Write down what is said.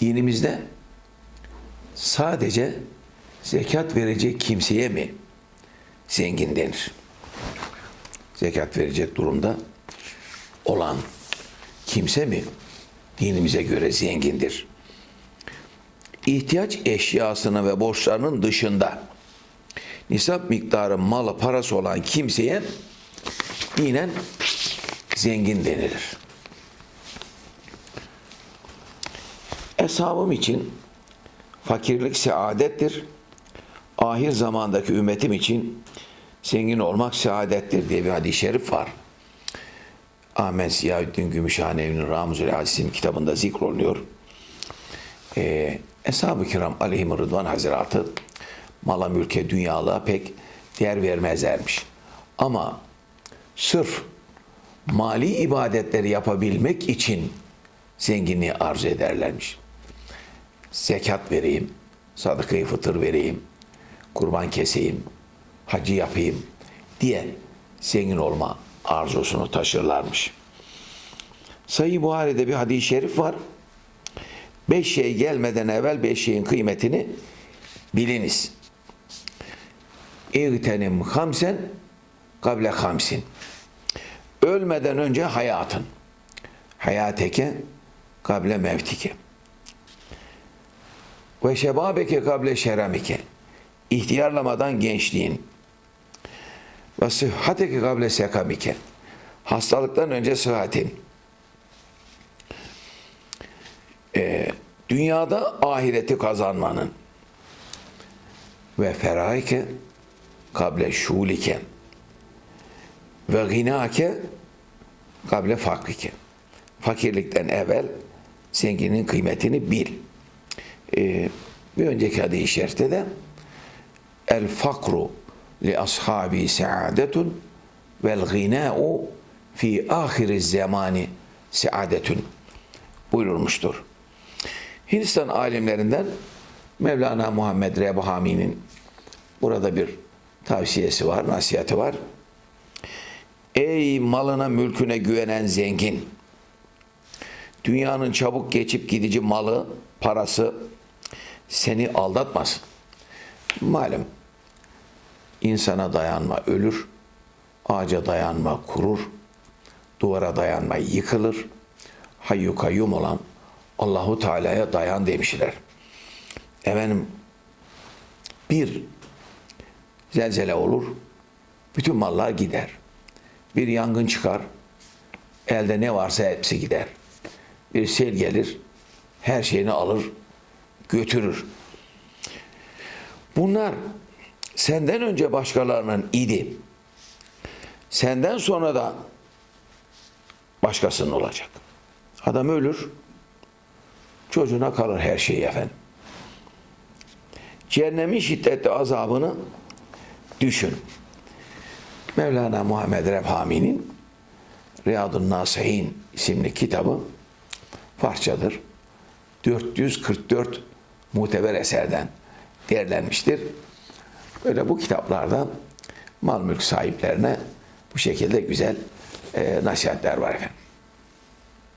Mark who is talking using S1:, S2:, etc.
S1: dinimizde sadece zekat verecek kimseye mi zengin denir? Zekat verecek durumda olan kimse mi dinimize göre zengindir? İhtiyaç eşyasını ve borçlarının dışında nisap miktarı malı parası olan kimseye dinen zengin denilir. Eshabım için fakirlik saadettir. Ahir zamandaki ümmetim için zengin olmak saadettir diye bir hadis-i şerif var. Ahmet Ziyaüddin Gümüşhanevi'nin Ramuzül Aziz'in kitabında zikrolunuyor. Ee, Eshab-ı Kiram aleyhim rıdvan haziratı mala mülke dünyalığa pek değer vermezlermiş. Ama sırf mali ibadetleri yapabilmek için zenginliği arzu ederlermiş. Zekat vereyim, sadakayı fıtır vereyim, kurban keseyim, hacı yapayım diye zengin olma arzusunu taşırlarmış. Sayı Buhari'de bir hadis-i şerif var. Beş şey gelmeden evvel beş şeyin kıymetini biliniz. İğtenim hamsen kable hamsin. Ölmeden önce hayatın. Hayateke kable mevtike. Ve şebabeke kable şeramike. İhtiyarlamadan gençliğin. Ve sıhhateke kable sekamike. Hastalıktan önce sıhhatin. Ee, dünyada ahireti kazanmanın ve feraike kable şulike ve ginake kable fakrike. Fakirlikten evvel zenginin kıymetini bil. Ee, bir önceki hadis-i şerifte de el fakru li ashabi saadetun vel gina'u fi ahiri zamani saadetun buyurulmuştur. Hindistan alimlerinden Mevlana Muhammed Rebahami'nin burada bir tavsiyesi var, nasihati var. Ey malına mülküne güvenen zengin! Dünyanın çabuk geçip gidici malı, parası seni aldatmasın. Malum insana dayanma ölür, ağaca dayanma kurur, duvara dayanma yıkılır. Hayyu kayyum olan Allahu Teala'ya dayan demişler. Efendim bir zelzele olur, bütün mallar gider. Bir yangın çıkar, elde ne varsa hepsi gider. Bir sel gelir, her şeyini alır, götürür. Bunlar senden önce başkalarının idi. Senden sonra da başkasının olacak. Adam ölür, çocuğuna kalır her şey efendim. Cehennemin şiddetli azabını düşün. Mevlana Muhammed Rebhami'nin Riyadun Nasihin isimli kitabı Farsçadır. 444 muteber eserden değerlenmiştir. Böyle bu kitaplarda mal mülk sahiplerine bu şekilde güzel e, nasihatler var efendim.